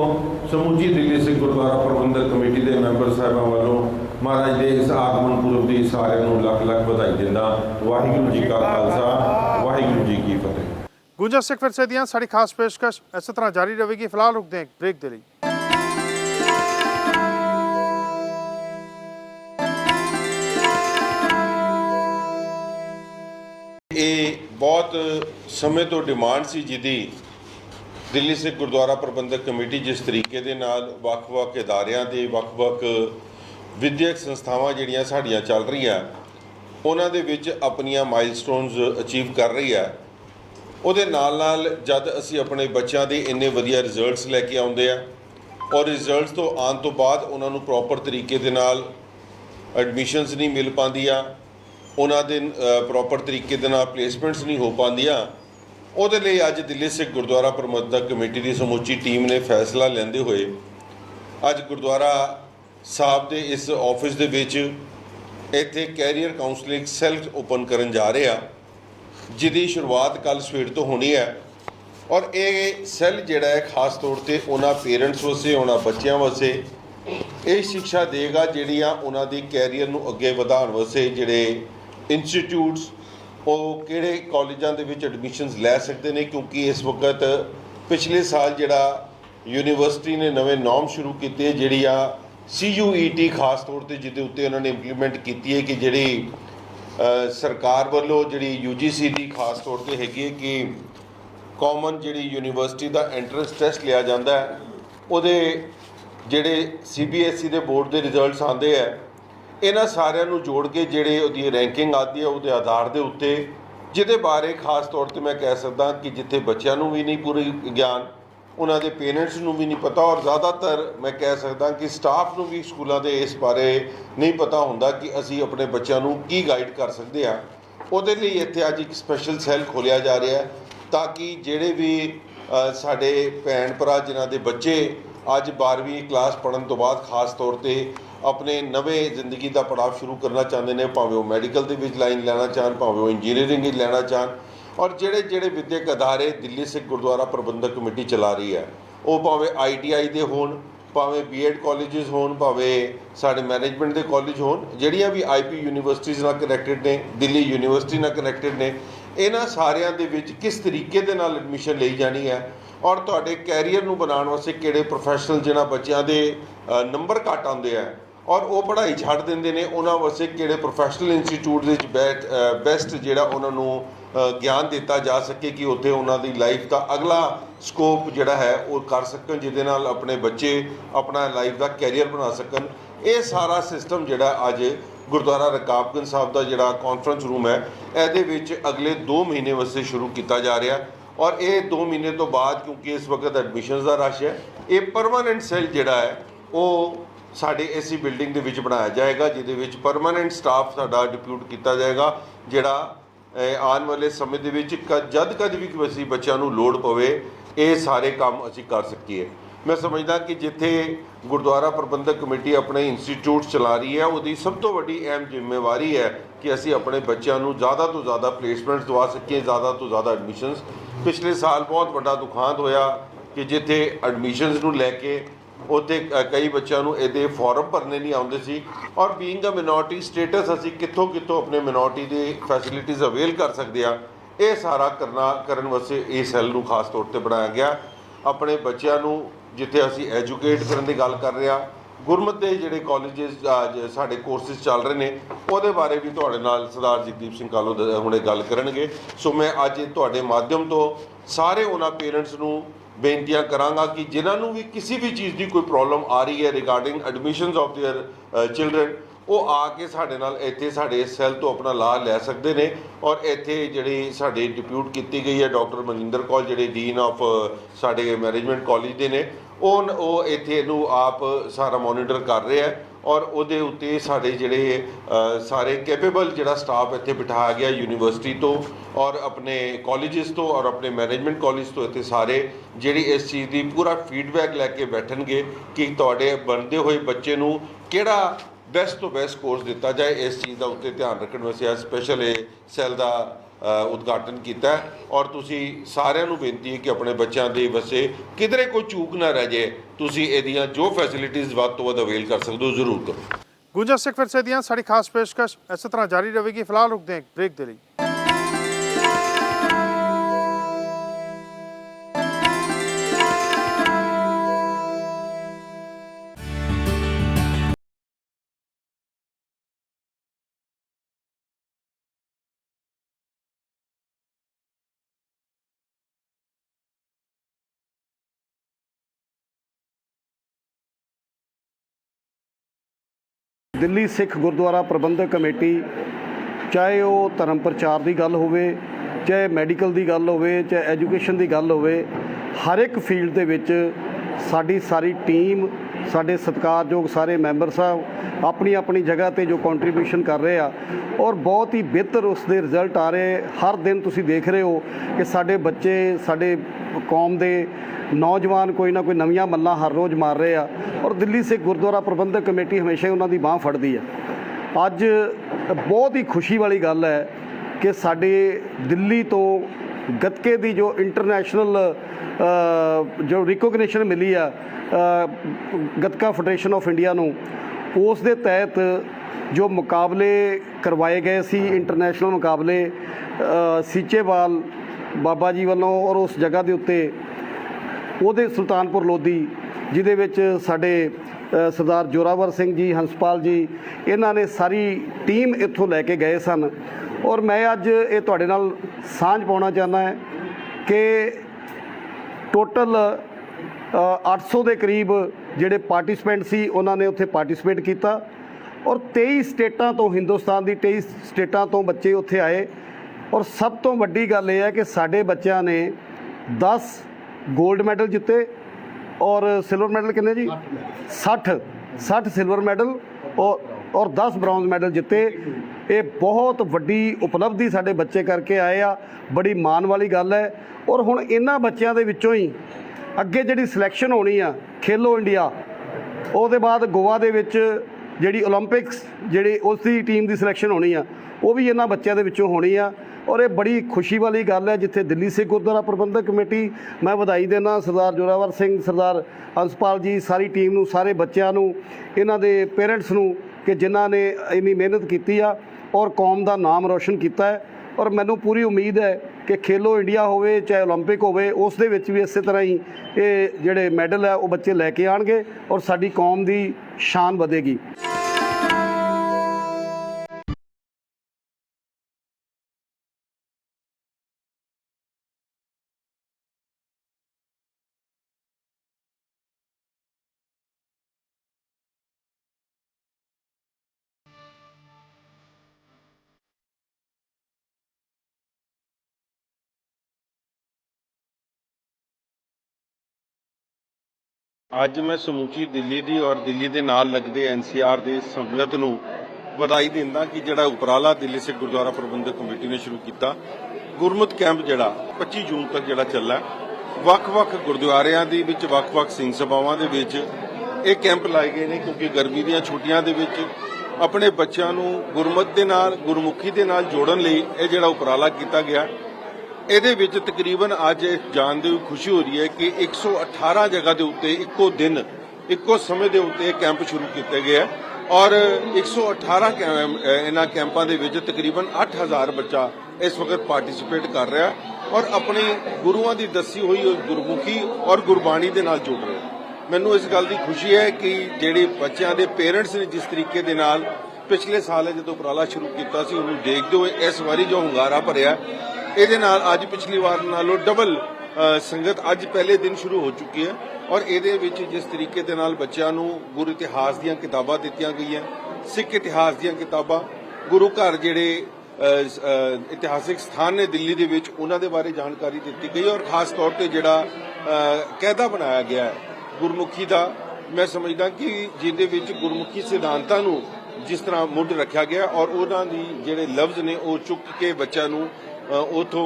ਸਮੁੱਚੀ ਦਿੱਲੀ ਸਿੱਖ ਗੁਰਦੁਆਰਾ ਪ੍ਰਬੰਧਕ ਕਮੇਟੀ ਦੇ ਮੈਂਬਰ ਸਾਹਿਬਾਂ ਵੱਲੋਂ ਮਹਾਰਾਜ ਦੇ ਇਸ ਆਗਮਨ ਪੁਰਬ ਦੀ ਸਾਰਿਆਂ ਨੂੰ ਲੱਖ ਲੱਖ ਵਧਾਈ ਦਿੰਦਾ ਵਾਹਿਗੁਰੂ ਜੀ ਕਾ ਖਾਲਸਾ, ਵਾਹਿਗੁਰੂ ਜੀ ਕੀ ਫਤਿਹ। ਗੁੰਜਾ ਸਿੱਖ ਵਿਰਸੇ ਦੀਆਂ ਸਾਡੀ ਖਾਸ ਪੇਸ਼ਕਸ਼ ਇਸੇ ਤਰ੍ਹਾਂ ਜਾਰੀ ਰਹੇਗੀ। ਫਿਲਹਾਲ ਰੁਕਦੇ ਹਾਂ ਬ੍ਰੇਕ ਦੇ ਲਈ। ਸਮੇਂ ਤੋਂ ਡਿਮਾਂਡ ਸੀ ਜਿਹਦੀ ਦਿੱਲੀ ਸਿੱਖ ਗੁਰਦੁਆਰਾ ਪ੍ਰਬੰਧਕ ਕਮੇਟੀ ਜਿਸ ਤਰੀਕੇ ਦੇ ਨਾਲ ਵੱਖ-ਵੱਖ ਅਦਾਰਿਆਂ ਦੇ ਵੱਖ-ਵੱਖ ਵਿਦਿਅਕ ਸੰਸਥਾਵਾਂ ਜਿਹੜੀਆਂ ਸਾਡੀਆਂ ਚੱਲ ਰਹੀਆਂ, ਉਹਨਾਂ ਦੇ ਵਿੱਚ ਆਪਣੀਆਂ ਮਾਈਲਸਟੋਨਸ ਅਚੀਵ ਕਰ ਰਹੀ ਹੈ। ਉਹਦੇ ਨਾਲ ਨਾਲ ਜਦ ਅਸੀਂ ਆਪਣੇ ਬੱਚਿਆਂ ਦੇ ਇੰਨੇ ਵਧੀਆ ਰਿਜ਼ਲਟਸ ਲੈ ਕੇ ਆਉਂਦੇ ਆ, ਔਰ ਰਿਜ਼ਲਟਸ ਤੋਂ ਆਉਣ ਤੋਂ ਬਾਅਦ ਉਹਨਾਂ ਨੂੰ ਪ੍ਰੋਪਰ ਤਰੀਕੇ ਦੇ ਨਾਲ ਐਡਮਿਸ਼ਨਸ ਨਹੀਂ ਮਿਲ ਪਾਉਂਦੀਆਂ, ਉਹਨਾਂ ਦੇ ਪ੍ਰੋਪਰ ਤਰੀਕੇ ਦੇ ਨਾਲ ਪਲੇਸਮੈਂਟਸ ਨਹੀਂ ਹੋ ਪਾਉਂਦੀਆਂ ਉਹਦੇ ਲਈ ਅੱਜ ਦਿੱਲੀ ਸਿੱਖ ਗੁਰਦੁਆਰਾ ਪ੍ਰਬੰਧਕ ਕਮੇਟੀ ਦੀ ਸਮੁੱਚੀ ਟੀਮ ਨੇ ਫੈਸਲਾ ਲੈਂਦੇ ਹੋਏ ਅੱਜ ਗੁਰਦੁਆਰਾ ਸਾਹਿਬ ਦੇ ਇਸ ਆਫਿਸ ਦੇ ਵਿੱਚ ਇੱਥੇ ਕੈਰੀਅਰ ਕਾਉਂਸਲਿੰਗ ਸੈੱਲ ਓਪਨ ਕਰਨ ਜਾ ਰਹੇ ਆ, ਜਿਹਦੀ ਸ਼ੁਰੂਆਤ ਕੱਲ ਸਵੇਰ ਤੋਂ ਹੋਣੀ ਹੈ। ਔਰ ਇਹ ਸੈੱਲ ਜਿਹੜਾ ਹੈ, ਖਾਸ ਤੌਰ ਤੇ ਉਹਨਾਂ ਪੇਰੈਂਟਸ ਵਾਸਤੇ, ਉਹਨਾਂ ਬੱਚਿਆਂ ਵਾਸਤੇ ਇਹ ਸਿੱਖਿਆ ਦੇਗਾ ਜਿਹੜੀਆਂ ਉਹਨਾਂ ਦੀ ਕੈਰੀਅਰ ਨੂੰ ਅੱਗੇ ਵਧਾਉਣ ਵਾਸਤੇ ਜਿਹੜੇ ਇੰਸਟੀਚਿਊਟਸ ਉਹ ਕਿਹੜੇ ਕਾਲਜਾਂ ਦੇ ਵਿੱਚ ਐਡਮਿਸ਼ਨਸ ਲੈ ਸਕਦੇ ਨੇ? ਕਿਉਂਕਿ ਇਸ ਵਕਤ ਪਿਛਲੇ ਸਾਲ ਜਿਹੜਾ ਯੂਨੀਵਰਸਿਟੀ ਨੇ ਨਵੇਂ ਨੋਰਮ ਸ਼ੁਰੂ ਕੀਤੇ, ਜਿਹੜੀ ਆ CUET ਖਾਸ ਤੌਰ ਤੇ ਜਿਹਦੇ ਉੱਤੇ ਉਹਨਾਂ ਨੇ ਇੰਪਲੀਮੈਂਟ ਕੀਤੀ ਹੈ ਕਿ ਜਿਹੜੀ ਸਰਕਾਰ ਵੱਲੋਂ ਜਿਹੜੀ UGC ਦੀ ਖਾਸ ਤੌਰ ਤੇ ਹੈਗੀ ਹੈ ਕਿ ਕਾਮਨ ਜਿਹੜੀ ਯੂਨੀਵਰਸਿਟੀ ਦਾ ਐਂਟਰੈਂਸ ਟੈਸਟ ਲਿਆ ਜਾਂਦਾ ਹੈ। ਉਹਦੇ ਜਿਹੜੇ CBSE ਦੇ ਬੋਰਡ ਦੇ ਰਿਜ਼ਲਟਸ ਆਉਂਦੇ ਆ ਇਹਨਾਂ ਸਾਰਿਆਂ ਨੂੰ ਜੋੜ ਕੇ ਜਿਹੜੇ ਉਹਦੀ ਰੈਂਕਿੰਗ ਆਦੀ ਹੈ, ਉਹਦੇ ਆਧਾਰ ਦੇ ਉੱਤੇ, ਜਿਹਦੇ ਬਾਰੇ ਖਾਸ ਤੌਰ ਤੇ ਮੈਂ ਕਹਿ ਸਕਦਾ ਕਿ ਜਿੱਥੇ ਬੱਚਿਆਂ ਨੂੰ ਵੀ ਨਹੀਂ ਪੂਰੀ ਗਿਆਨ, ਉਹਨਾਂ ਦੇ ਪੇਰੈਂਟਸ ਨੂੰ ਵੀ ਨਹੀਂ ਪਤਾ ਔਰ ਜ਼ਿਆਦਾਤਰ ਮੈਂ ਕਹਿ ਸਕਦਾ ਕਿ ਸਟਾਫ ਨੂੰ ਵੀ ਸਕੂਲਾਂ ਦੇ ਇਸ ਬਾਰੇ ਨਹੀਂ ਪਤਾ ਹੁੰਦਾ ਕਿ ਅਸੀਂ ਆਪਣੇ ਬੱਚਿਆਂ ਨੂੰ ਕੀ ਗਾਈਡ ਕਰ ਸਕਦੇ ਹਾਂ। ਉਹਦੇ ਲਈ ਇੱਥੇ ਅੱਜ ਇੱਕ ਸਪੈਸ਼ਲ ਸੈੱਲ ਖੋਲ੍ਹਿਆ ਜਾ ਰਿਹਾ ਹੈ ਤਾਂ ਕਿ ਜਿਹੜੇ ਵੀ ਸਾਡੇ ਭੈਣ ਭਰਾ, ਜਿਨ੍ਹਾਂ ਦੇ ਬੱਚੇ ਅੱਜ 12ਵੀਂ ਕਲਾਸ ਪੜ੍ਹਨ ਤੋਂ ਬਾਅਦ ਖਾਸ ਤੌਰ ਤੇ ਆਪਣੇ ਨਵੇਂ ਜ਼ਿੰਦਗੀ ਦਾ ਪੜਾਅ ਸ਼ੁਰੂ ਕਰਨਾ ਚਾਹੁੰਦੇ ਨੇ, ਭਾਵੇਂ ਉਹ ਮੈਡੀਕਲ ਦੇ ਵਿੱਚ ਲਾਈਨ ਲੈਣਾ ਚਾਹਣ, ਭਾਵੇਂ ਉਹ ਇੰਜੀਨੀਅਰਿੰਗ ਵਿੱਚ ਲੈਣਾ ਚਾਹਣ। ਔਰ ਜਿਹੜੇ ਜਿਹੜੇ ਵਿਦਿਅਕ ਅਦਾਰੇ ਦਿੱਲੀ ਸਿੱਖ ਗੁਰਦੁਆਰਾ ਪ੍ਰਬੰਧਕ ਕਮੇਟੀ ਚਲਾ ਰਹੀ ਹੈ, ਉਹ ਭਾਵੇਂ ਆਈਟੀਆਈ ਦੇ ਹੋਣ, ਭਾਵੇਂ ਬੀਐਡ ਕਾਲਜਸ ਹੋਣ, ਭਾਵੇਂ ਸਾਡੇ ਮੈਨੇਜਮੈਂਟ ਦੇ ਕਾਲਜ ਹੋਣ, ਜਿਹੜੀਆਂ ਵੀ ਆਈਪੀ ਯੂਨੀਵਰਸਿਟੀਜ਼ ਨਾਲ ਕਨੈਕਟਡ ਨੇ, ਦਿੱਲੀ ਯੂਨੀਵਰਸਿਟੀ ਨਾਲ ਕਨੈਕਟਡ ਨੇ ਇਹਨਾਂ ਸਾਰਿਆਂ ਦੇ ਵਿੱਚ ਕਿਸ ਤਰੀਕੇ ਦੇ ਨਾਲ ਐਡਮਿਸ਼ਨ ਲਈ ਜਾਣੀ ਹੈ ਔਰ ਤੁਹਾਡੇ ਕੈਰੀਅਰ ਨੂੰ ਬਣਾਉਣ ਵਾਸਤੇ ਕਿਹੜੇ ਪ੍ਰੋਫੈਸ਼ਨਲ ਜਿਹਨਾਂ ਬੱਚਿਆਂ ਦੇ ਨੰਬਰ ਘੱਟ ਆਉਂਦੇ ਆ ਔਰ ਉਹ ਪੜ੍ਹਾਈ ਛੱਡ ਦਿੰਦੇ ਨੇ, ਉਹਨਾਂ ਵਾਸਤੇ ਕਿਹੜੇ ਪ੍ਰੋਫੈਸ਼ਨਲ ਇੰਸਟੀਚਿਊਟ ਦੇ ਵਿੱਚ ਬੈਸਟ ਜਿਹੜਾ ਉਹਨਾਂ ਨੂੰ ਗਿਆਨ ਦਿੱਤਾ ਜਾ ਸਕੇ ਕਿ ਉੱਥੇ ਉਹਨਾਂ ਦੀ ਲਾਈਫ ਦਾ ਅਗਲਾ ਸਕੋਪ ਜਿਹੜਾ ਹੈ ਉਹ ਕਰ ਸਕਣ, ਜਿਹਦੇ ਨਾਲ ਆਪਣੇ ਬੱਚੇ ਆਪਣਾ ਲਾਈਫ ਦਾ ਕੈਰੀਅਰ ਬਣਾ ਸਕਣ। ਇਹ ਸਾਰਾ ਸਿਸਟਮ ਜਿਹੜਾ ਅੱਜ ਗੁਰਦੁਆਰਾ ਰਕਾਬਗੰਜ ਸਾਹਿਬ ਦਾ ਜਿਹੜਾ ਕਾਨਫਰੰਸ ਰੂਮ ਹੈ, ਇਹਦੇ ਵਿੱਚ ਅਗਲੇ 2 ਮਹੀਨੇ ਵਾਸਤੇ ਸ਼ੁਰੂ ਕੀਤਾ ਜਾ ਰਿਹਾ। ਔਰ ਇਹ 2 ਮਹੀਨੇ ਤੋਂ ਬਾਅਦ ਕਿਉਂਕਿ ਇਸ ਵਕਤ ਐਡਮਿਸ਼ਨਸ ਦਾ ਰਸ਼ ਹੈ, ਇਹ ਪਰਮਾਨੈਂਟ ਸੈੱਲ ਜਿਹੜਾ ਹੈ, ਉਹ ਸਾਡੇ ਏਸੀ ਬਿਲਡਿੰਗ ਦੇ ਵਿੱਚ ਬਣਾਇਆ ਜਾਏਗਾ, ਜਿਹਦੇ ਵਿੱਚ ਪਰਮਾਨੈਂਟ ਸਟਾਫ ਸਾਡਾ ਡਿਪਿਊਟ ਕੀਤਾ ਜਾਏਗਾ, ਜਿਹੜਾ ਆਉਣ ਵਾਲੇ ਸਮੇਂ ਦੇ ਵਿੱਚ ਕ- ਜਦ ਕਦ ਵੀ ਕਿਸੇ ਬੱਚਿਆਂ ਨੂੰ ਲੋੜ ਪਵੇ, ਇਹ ਸਾਰੇ ਕੰਮ ਅਸੀਂ ਕਰ ਸਕੀਏ। ਮੈਂ ਸਮਝਦਾ ਕਿ ਜਿੱਥੇ ਗੁਰਦੁਆਰਾ ਪ੍ਰਬੰਧਕ ਕਮੇਟੀ ਆਪਣੇ ਇੰਸਟੀਚਿਊਟ ਚਲਾ ਰਹੀ ਹੈ, ਉਹਦੀ ਸਭ ਤੋਂ ਵੱਡੀ ਅਹਿਮ ਜ਼ਿੰਮੇਵਾਰੀ ਹੈ ਕਿ ਅਸੀਂ ਆਪਣੇ ਬੱਚਿਆਂ ਨੂੰ ਜ਼ਿਆਦਾ ਤੋਂ ਜ਼ਿਆਦਾ ਪਲੇਸਮੈਂਟਸ ਦਵਾ ਸਕੀਏ, ਜ਼ਿਆਦਾ ਤੋਂ ਜ਼ਿਆਦਾ ਐਡਮਿਸ਼ਨਸ ਪਿਛਲੇ ਸਾਲ ਬਹੁਤ ਵੱਡਾ ਦੁਖਾਂਤ ਹੋਇਆ ਕਿ ਜਿੱਥੇ ਐਡਮਿਸ਼ਨਸ ਨੂੰ ਲੈ ਕੇ ਉੱਥੇ ਕਈ ਬੱਚਿਆਂ ਨੂੰ ਇਹਦੇ ਫਾਰਮ ਭਰਨੇ ਨਹੀਂ ਆਉਂਦੇ ਸੀ ਔਰ ਬੀਇੰਗ ਅ ਮਿਨੋਰਟੀ ਸਟੇਟਸ ਅਸੀਂ ਕਿੱਥੋਂ ਕਿੱਥੋਂ ਆਪਣੇ ਮਿਨੋਰਟੀ ਦੇ ਫੈਸਿਲਿਟੀਆਂ ਅਵੇਲ ਕਰ ਸਕਦੇ ਆ ਇਹ ਸਾਰਾ ਕਰਨਾ ਕਰਨ ਵਾਸਤੇ ਇਹ ਸੈੱਲ ਨੂੰ ਖਾਸ ਤੌਰ ਤੇ ਬਣਾਇਆ ਗਿਆ। ਆਪਣੇ ਬੱਚਿਆਂ ਨੂੰ ਜਿੱਥੇ ਅਸੀਂ ਐਜੂਕੇਟ ਕਰਨ ਦੀ ਗੱਲ ਕਰ ਰਹੇ ਆ ਗੁਰਮਤ ਦੇ ਜਿਹੜੇ ਕਾਲਜਸ ਸਾਡੇ ਕੋਰਸਿਸ ਚੱਲ ਰਹੇ ਨੇ, ਉਹਦੇ ਬਾਰੇ ਵੀ ਤੁਹਾਡੇ ਨਾਲ ਸਰਦਾਰ ਜਗਦੀਪ ਸਿੰਘ ਕਾਲੋ ਹੁਣੇ ਗੱਲ ਕਰਨਗੇ। ਸੋ ਮੈਂ ਅੱਜ ਤੁਹਾਡੇ ਮਾਧਿਅਮ ਤੋਂ ਸਾਰੇ ਉਹਨਾਂ ਪੇਰੈਂਟਸ ਨੂੰ ਬੇਨਤੀਆਂ ਕਰਾਂਗਾ ਕਿ ਜਿਨ੍ਹਾਂ ਨੂੰ ਵੀ ਕਿਸੇ ਵੀ ਚੀਜ਼ ਦੀ ਕੋਈ ਪ੍ਰੋਬਲਮ ਆ ਰਹੀ ਹੈ regarding admissions of their children ਉਹ ਆ ਕੇ ਸਾਡੇ ਨਾਲ ਇੱਥੇ ਸਾਡੇ ਸੈੱਲ ਤੋਂ ਆਪਣਾ ਲਾਭ ਲੈ ਸਕਦੇ ਨੇ ਔਰ ਇੱਥੇ ਜਿਹੜੀ ਸਾਡੀ ਡਿਪਿਊਟ ਕੀਤੀ ਗਈ ਹੈ ਡਾਕਟਰ ਮਨਿੰਦਰ ਕੌਰ, ਜਿਹੜੇ ਡੀਨ ਆਫ ਸਾਡੇ ਮੈਨੇਜਮੈਂਟ ਕਾਲਜ ਦੇ ਨੇ, ਉਹ ਉਹ ਇੱਥੇ ਇਹਨੂੰ ਆਪ ਸਾਰਾ ਮੋਨੀਟਰ ਕਰ ਰਿਹਾ ਹੈ ਔਰ ਉਹਦੇ ਉੱਤੇ ਸਾਡੇ ਜਿਹੜੇ ਸਾਰੇ ਕੈਪੇਬਲ ਜਿਹੜਾ ਸਟਾਫ ਇੱਥੇ ਬਿਠਾਇਆ ਗਿਆ ਯੂਨੀਵਰਸਿਟੀ ਤੋਂ ਔਰ ਆਪਣੇ ਕਾਲਜਸ ਤੋਂ ਔਰ ਆਪਣੇ ਮੈਨੇਜਮੈਂਟ ਕਾਲਜ ਤੋਂ ਇੱਥੇ ਸਾਰੇ ਜਿਹੜੀ ਇਸ ਚੀਜ਼ ਦੀ ਪੂਰਾ ਫੀਡਬੈਕ ਲੈ ਕੇ ਬੈਠਣਗੇ ਕਿ ਤੁਹਾਡੇ ਬਣਦੇ ਹੋਏ ਬੱਚੇ ਨੂੰ ਕਿਹੜਾ ਬੈਸਟ ਤੋਂ ਬੈਸਟ ਕੋਰਸ ਦਿੱਤਾ ਜਾਏ, ਇਸ ਚੀਜ਼ ਦਾ ਉੱਤੇ ਧਿਆਨ ਰੱਖਣ ਵਾਸਤੇ ਅੱਜ ਸਪੈਸ਼ਲ ਇਹ ਸੈੱਲ ਦਾ ਉਦਘਾਟਨ ਕੀਤਾ ਔਰ ਤੁਸੀਂ ਸਾਰਿਆਂ ਨੂੰ ਬੇਨਤੀ ਹੈ ਕਿ ਆਪਣੇ ਬੱਚਿਆਂ ਦੇ ਵਸੇ ਕਿਧਰੇ ਕੋਈ ਚੂਕ ਨਾ ਰਹਿ ਜਾਏ, ਤੁਸੀਂ ਇਹਦੀਆਂ ਜੋ ਫੈਸਿਲਿਟੀਆਂ ਵੱਧ ਤੋਂ ਵੱਧ ਅਵੇਲ ਕਰ ਸਕਦੇ ਹੋ, ਜ਼ਰੂਰ ਕਰੋ। ਗੁੰਜਾ ਸਿੱਖ ਵਿਰਸੇ ਦੀਆਂ, ਸਾਡੀ ਖਾਸ ਪੇਸ਼ਕਸ਼ ਇਸੇ ਤਰ੍ਹਾਂ ਜਾਰੀ ਰਹੇਗੀ। ਫਿਲਹਾਲ ਰੁਕਦੇ ਹਾਂ ਬ੍ਰੇਕ ਦੇ ਲਈ। ਦਿੱਲੀ ਸਿੱਖ ਗੁਰਦੁਆਰਾ ਪ੍ਰਬੰਧਕ ਕਮੇਟੀ, ਚਾਹੇ ਉਹ ਧਰਮ ਪ੍ਰਚਾਰ ਦੀ ਗੱਲ ਹੋਵੇ, ਚਾਹੇ ਮੈਡੀਕਲ ਦੀ ਗੱਲ ਹੋਵੇ, ਚਾਹੇ ਐਜੂਕੇਸ਼ਨ ਦੀ ਗੱਲ ਹੋਵੇ, ਹਰ ਇੱਕ ਫੀਲਡ ਦੇ ਵਿੱਚ ਸਾਡੀ ਸਾਰੀ ਟੀਮ, ਸਾਡੇ ਸਤਿਕਾਰਯੋਗ ਸਾਰੇ ਮੈਂਬਰ ਸਾਹਿਬ ਆਪਣੀ ਆਪਣੀ ਜਗ੍ਹਾ ਤੇ ਜੋ ਕੰਟਰੀਬਿਊਸ਼ਨ ਕਰ ਰਹੇ ਆ ਔਰ ਬਹੁਤ ਹੀ ਬਿਹਤਰ ਉਸ ਦੇ ਰਿਜ਼ਲਟ ਆ ਰਹੇ। ਹਰ ਦਿਨ ਤੁਸੀਂ ਦੇਖ ਰਹੇ ਹੋ ਕਿ ਸਾਡੇ ਬੱਚੇ, ਸਾਡੇ ਕੌਮ ਦੇ ਨੌਜਵਾਨ ਕੋਈ ਨਾ ਕੋਈ ਨਵੀਆਂ ਮੱਲਾਂ ਹਰ ਰੋਜ਼ ਮਾਰ ਰਹੇ ਆ ਔਰ ਦਿੱਲੀ ਸਿੱਖ ਗੁਰਦੁਆਰਾ ਪ੍ਰਬੰਧਕ ਕਮੇਟੀ ਹਮੇਸ਼ਾ ਹੀ ਉਹਨਾਂ ਦੀ ਬਾਹ ਫੜਦੀ ਆ। ਅੱਜ ਬਹੁਤ ਹੀ ਖੁਸ਼ੀ ਵਾਲੀ ਗੱਲ ਹੈ ਕਿ ਸਾਡੇ ਦਿੱਲੀ ਤੋਂ ਗੱਤਕੇ ਦੀ ਜੋ ਇੰਟਰਨੈਸ਼ਨਲ ਜੋ ਰਿਕੋਗਨੀਸ਼ਨ ਮਿਲੀ ਆ ਗੱਤਕਾ ਫੈਡਰੇਸ਼ਨ ਆਫ ਇੰਡੀਆ ਨੂੰ, ਉਸ ਦੇ ਤਹਿਤ ਜੋ ਮੁਕਾਬਲੇ ਕਰਵਾਏ ਗਏ ਸੀ ਇੰਟਰਨੈਸ਼ਨਲ ਮੁਕਾਬਲੇ ਸੀਚੇਵਾਲ ਬਾਬਾ ਜੀ ਵੱਲੋਂ ਔਰ ਉਸ ਜਗ੍ਹਾ ਦੇ ਉੱਤੇ ਉਹਦੇ ਸੁਲਤਾਨਪੁਰ ਲੋਧੀ, ਜਿਹਦੇ ਵਿੱਚ ਸਾਡੇ ਸਰਦਾਰ ਜੋਰਾਵਰ ਸਿੰਘ ਜੀ, ਹੰਸਪਾਲ ਜੀ, ਇਹਨਾਂ ਨੇ ਸਾਰੀ ਟੀਮ ਇੱਥੋਂ ਲੈ ਕੇ ਗਏ ਸਨ। ਔਰ ਮੈਂ ਅੱਜ ਇਹ ਤੁਹਾਡੇ ਨਾਲ ਸਾਂਝ ਪਾਉਣਾ ਚਾਹੁੰਦਾ ਹਾਂ ਕਿ ਟੋਟਲ 800 ਦੇ ਕਰੀਬ ਜਿਹੜੇ ਪਾਰਟਿਸਪੈਂਟ ਸੀ, ਉਹਨਾਂ ਨੇ ਉੱਥੇ ਪਾਰਟਿਸਿਪੇਟ ਕੀਤਾ। ਔਰ 23 ਸਟੇਟਾਂ ਤੋਂ ਹਿੰਦੁਸਤਾਨ ਦੀ 23 ਸਟੇਟਾਂ ਤੋਂ ਬੱਚੇ ਉੱਥੇ ਆਏ। ਔਰ ਸਭ ਤੋਂ ਵੱਡੀ ਗੱਲ ਇਹ ਹੈ ਕਿ ਸਾਡੇ ਬੱਚਿਆਂ ਨੇ 10 골ਡ ਮੈਡਲ ਜਿੱਤੇ ਔਰ ਸਿਲਵਰ ਮੈਡਲ ਕਿੰਨੇ ਜੀ? 60 60 ਸਿਲਵਰ ਮੈਡਲ ਔਰ ਔਰ 10 ਬ੍ਰੌਂਜ਼ ਮੈਡਲ ਜਿੱਤੇ। ਇਹ ਬਹੁਤ ਵੱਡੀ ਉਪਲਬਧੀ ਸਾਡੇ ਬੱਚੇ ਕਰਕੇ ਆਏ ਆ। ਬੜੀ ਮਾਣ ਵਾਲੀ ਗੱਲ ਹੈ। ਔਰ ਹੁਣ ਇਹਨਾਂ ਬੱਚਿਆਂ ਦੇ ਵਿੱਚੋਂ ਹੀ ਅੱਗੇ ਜਿਹੜੀ ਸਿਲੈਕਸ਼ਨ ਹੋਣੀ ਆ ਖੇਲੋ ਇੰਡੀਆ ਉਹਦੇ ਬਾਅਦ ਗੋਆ ਦੇ ਵਿੱਚ ਜਿਹੜੀ 올림픽ਸ ਜਿਹੜੀ ਉਸ ਦੀ ਟੀਮ ਦੀ ਸਿਲੈਕਸ਼ਨ ਹੋਣੀ ਆ ਉਹ ਵੀ ਇਹਨਾਂ ਬੱਚਿਆਂ ਦੇ ਵਿੱਚੋਂ ਹੋਣੀ ਆ। ਔਰ ਇਹ ਬੜੀ ਖੁਸ਼ੀ ਵਾਲੀ ਗੱਲ ਹੈ ਜਿੱਥੇ ਦਿੱਲੀ ਸਿੱਖ ਗੁਰਦੁਆਰਾ ਪ੍ਰਬੰਧਕ ਕਮੇਟੀ ਮੈਂ ਵਧਾਈ ਦੇਣਾ ਸਰਦਾਰ ਜੋਰਾਵਰ ਸਿੰਘ ਸਰਦਾਰ ਹੰਸਪਾਲ ਜੀ ਸਾਰੀ ਟੀਮ ਨੂੰ ਸਾਰੇ ਬੱਚਿਆਂ ਨੂੰ ਇਹਨਾਂ ਦੇ ਪੇਰੈਂਟਸ ਨੂੰ ਕਿ ਜਿਨ੍ਹਾਂ ਨੇ ਇੰਨੀ ਮਿਹਨਤ ਕੀਤੀ ਆ ਔਰ ਕੌਮ ਦਾ ਨਾਮ ਰੋਸ਼ਨ ਕੀਤਾ ਹੈ ਔਰ ਮੈਨੂੰ ਪੂਰੀ ਉਮੀਦ ਹੈ ਕਿ ਖੇਲੋ ਇੰਡੀਆ ਹੋਵੇ ਚਾਹੇ 올림픽 ਹੋਵੇ ਉਸ ਦੇ ਵਿੱਚ ਵੀ ਇਸੇ ਤਰ੍ਹਾਂ ਹੀ ਇਹ ਜਿਹੜੇ ਮੈਡਲ ਹੈ ਉਹ ਬੱਚੇ ਲੈ ਕੇ ਆਣਗੇ ਔਰ ਸਾਡੀ ਕੌਮ ਦੀ ਸ਼ਾਨ ਵਧੇਗੀ ਅੱਜ ਮੈਂ ਸਮੁੱਚੀ ਦਿੱਲੀ ਦੀ ਔਰ ਦਿੱਲੀ ਦੇ ਨਾਲ ਲੱਗਦੇ ਐਨਸੀਆਰ ਦੇ ਸੰਗਤ ਨੂੰ ਵਧਾਈ ਦਿੰਦਾ ਕਿ ਜਿਹੜਾ ਉਪਰਾਲਾ ਦਿੱਲੀ ਸਿੱਖ ਗੁਰਦੁਆਰਾ ਪ੍ਰਬੰਧਕ ਕਮੇਟੀ ਨੇ ਸ਼ੁਰੂ ਕੀਤਾ, ਗੁਰਮਤ ਕੈਂਪ ਜਿਹੜਾ 25 ਜੂਨ ਤੱਕ ਜਿਹੜਾ ਚੱਲਣਾ ਹੈ। ਵੱਖ-ਵੱਖ ਗੁਰਦੁਆਰਿਆਂ ਦੇ ਵਿੱਚ, ਵੱਖ-ਵੱਖ ਸਿੰਘ ਸਭਾਵਾਂ ਦੇ ਵਿੱਚ ਇਹ ਕੈਂਪ ਲਾਏ ਗਏ ਨੇ ਕਿਉਂਕਿ ਗਰਮੀ ਦੀਆਂ ਛੁੱਟੀਆਂ ਦੇ ਵਿੱਚ ਆਪਣੇ ਬੱਚਿਆਂ ਨੂੰ ਗੁਰਮਤ ਦੇ ਨਾਲ, ਗੁਰਮੁਖੀ ਦੇ ਨਾਲ ਜੋੜਨ ਲਈ ਇਹ ਜਿਹੜਾ ਉਪਰਾਲਾ ਕੀਤਾ ਗਿਆ ਇਹਦੇ ਵਿੱਚ ਤਕਰੀਬਨ ਅੱਜ ਜਾਣਦੇ ਹੋਏ ਖੁਸ਼ੀ ਹੋ ਰਹੀ ਹੈ ਕਿ 118 ਜਗ੍ਹਾ ਦੇ ਉੱਤੇ ਇੱਕੋ ਦਿਨ, ਇੱਕੋ ਸਮੇਂ ਦੇ ਉੱਤੇ ਇਹ ਕੈਂਪ ਸ਼ੁਰੂ ਕੀਤੇ ਗਏ ਹੈ ਔਰ 118 ਕੈਂਪ- ਅਹ, ਇਹਨਾਂ ਕੈਂਪਾਂ ਦੇ ਵਿੱਚ ਤਕਰੀਬਨ 8000 ਬੱਚਾ ਇਸ ਵਕਤ ਪਾਰਟਿਸਿਪੇਟ ਕਰ ਰਿਹਾ ਔਰ ਆਪਣੇ ਗੁਰੂਆਂ ਦੀ ਦੱਸੀ ਹੋਈ ਉਸ ਗੁਰਮੁਖੀ ਔਰ ਗੁਰਬਾਣੀ ਦੇ ਨਾਲ ਜੁੜ ਰਿਹਾ। ਮੈਨੂੰ ਇਸ ਗੱਲ ਦੀ ਖੁਸ਼ੀ ਹੈ ਕਿ ਜਿਹੜੇ ਬੱਚਿਆਂ ਦੇ ਪੇਰੈਂਟਸ ਨੇ ਜਿਸ ਤਰੀਕੇ ਦੇ ਨਾਲ ਪਿਛਲੇ ਸਾਲ ਜਦੋਂ ਉਪਰਾਲਾ ਸ਼ੁਰੂ ਕੀਤਾ ਸੀ, ਉਹਨੂੰ ਦੇਖਦੇ ਹੋਏ ਇਸ ਵਾਰੀ ਜੋ ਹੁੰਗਾਰਾ ਭਰਿਆ ਇਹਦੇ ਨਾਲ ਅੱਜ ਪਿਛਲੀ ਵਾਰ ਨਾਲੋਂ ਡਬਲ ਸੰਗਤ ਅੱਜ ਪਹਿਲੇ ਦਿਨ ਸ਼ੁਰੂ ਹੋ ਚੁੱਕੀ ਹੈ ਔਰ ਇਹਦੇ ਵਿੱਚ ਜਿਸ ਤਰੀਕੇ ਦੇ ਨਾਲ ਬੱਚਿਆਂ ਨੂੰ ਗੁਰੂ ਇਤਿਹਾਸ ਦੀਆਂ ਕਿਤਾਬਾਂ ਦਿੱਤੀਆਂ ਗਈਆਂ ਸਿੱਖ ਇਤਿਹਾਸ ਦੀਆਂ ਕਿਤਾਬਾਂ ਗੁਰੂ ਘਰ ਜਿਹੜੇ ਇਤਿਹਾਸਿਕ ਸਥਾਨ ਨੇ ਦਿੱਲੀ ਦੇ ਵਿੱਚ ਉਹਨਾਂ ਦੇ ਬਾਰੇ ਜਾਣਕਾਰੀ ਦਿੱਤੀ ਗਈ ਔਰ ਖਾਸ ਤੌਰ ਤੇ ਜਿਹੜਾ ਅ, ਕਾਇਦਾ ਬਣਾਇਆ ਗਿਆ ਹੈ ਗੁਰਮੁਖੀ ਦਾ ਮੈਂ ਸਮਝਦਾ ਕਿ ਜਿਹਦੇ ਵਿੱਚ ਗੁਰਮੁਖੀ ਸਿਧਾਂਤਾਂ ਨੂੰ ਜਿਸ ਤਰ੍ਹਾਂ ਮੁੱਢ ਰੱਖਿਆ ਗਿਆ ਔਰ ਉਹਨਾਂ ਦੀ ਜਿਹੜੇ ਲਫ਼ਜ਼ ਨੇ ਉਹ ਚੁੱਕ ਕੇ ਬੱਚਿਆਂ ਨੂੰ ਉਥੋਂ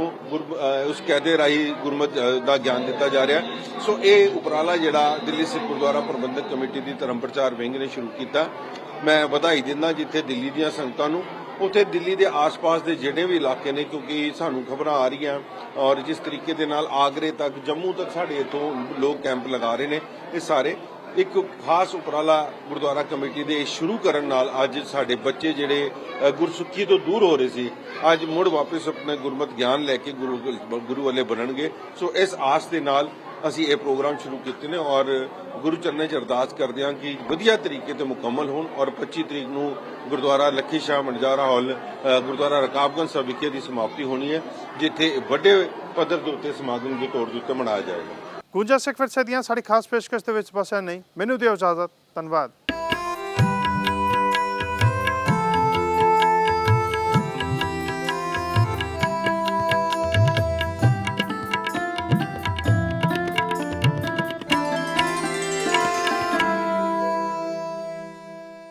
ਉਸ ਕਾਇਦੇ ਰਾਹੀਂ ਗੁਰਮਤ ਦਾ ਗਿਆਨ ਦਿੱਤਾ ਜਾ ਰਿਹਾ। ਸੋ ਇਹ ਉਪਰਾਲਾ ਜਿਹੜਾ ਦਿੱਲੀ ਸਿੱਖ ਗੁਰਦੁਆਰਾ ਪ੍ਰਬੰਧਕ ਕਮੇਟੀ ਦੀ ਧਰਮ ਪ੍ਰਚਾਰ ਵਿੰਗ ਨੇ ਸ਼ੁਰੂ ਕੀਤਾ। ਮੈਂ ਵਧਾਈ ਦਿੰਦਾ ਜਿੱਥੇ ਦਿੱਲੀ ਦੀਆਂ ਸੰਗਤਾਂ ਨੂੰ। ਉਥੇ ਦਿੱਲੀ ਦੇ ਆਸ-ਪਾਸ ਦੇ ਜਿਹੜੇ ਵੀ ਇਲਾਕੇ ਨੇ, ਕਿਉਂਕਿ ਸਾਨੂੰ ਖਬਰਾਂ ਆ ਰਹੀਆਂ ਔਰ ਜਿਸ ਤਰੀਕੇ ਦੇ ਨਾਲ ਆਗਰੇ ਤੱਕ, ਜੰਮੂ ਤੱਕ ਸਾਡੇ ਇੱਥੋਂ ਲੋਕ ਕੈਂਪ ਲਗਾ ਰਹੇ ਨੇ, ਇਹ ਸਾਰੇ ਇੱਕ ਖਾਸ ਉਪਰਾਲਾ ਗੁਰਦੁਆਰਾ ਕਮੇਟੀ ਦੇ ਸ਼ੁਰੂ ਕਰਨ ਨਾਲ ਅੱਜ ਸਾਡੇ ਬੱਚੇ ਜਿਹੜੇ ਅ, ਤੋਂ ਦੂਰ ਹੋ ਰਹੇ ਸੀ ਅੱਜ ਮੁੜ ਵਾਪਸ ਆਪਣੇ ਗੁਰਮਤ ਗਿਆਨ ਲੈ ਕੇ ਗੁਰੂ ਗੁਰੂ ਵਾਲੇ ਬਣਨਗੇ। ਸੋ ਇਸ ਆਸ ਦੇ ਨਾਲ ਅਸੀਂ ਇਹ ਪ੍ਰੋਗਰਾਮ ਸ਼ੁਰੂ ਕੀਤੇ ਨੇ ਔਰ ਗੁਰੂ ਚਰਨਾਂ 'ਚ ਅਰਦਾਸ ਕਰਦੇ ਹਾਂ ਕਿ ਵਧੀਆ ਤਰੀਕੇ ਤੇ ਮੁਕੰਮਲ ਹੋਣ ਔਰ 25 ਤਰੀਕ ਨੂੰ ਗੁਰਦੁਆਰਾ ਲੱਖੀ ਸ਼ਾਹ ਮਨਜਾਰਾ ਹਾਲ ਗੁਰਦੁਆਰਾ ਰਕਾਬਗੰਜ ਸਾਹਿਬ ਵਿਖੇ ਦੀ ਸਮਾਪਤੀ ਹੋਣੀ ਹੈ ਜਿੱਥੇ ਵੱਡੇ ਪੱਧਰ ਦੇ ਉੱਤੇ ਸਮਾਗਮ ਦੇ ਤੌਰ ਦੇ ਉੱਤੇ ਮਨਾਇਆ ਜਾਏਗਾ। ਗੁੰਜਾ ਸਿੱਖ ਵਿਰਸੇ ਦੀਆਂ ਸਾਡੀ ਖਾਸ ਪੇਸ਼ਕਸ਼ ਦੇ ਵਿੱਚ ਬਸ ਨਹੀਂ। ਮੈਨੂੰ ਦਿਓ ਇਜਾਜ਼ਤ। ਧੰਨਵਾਦ।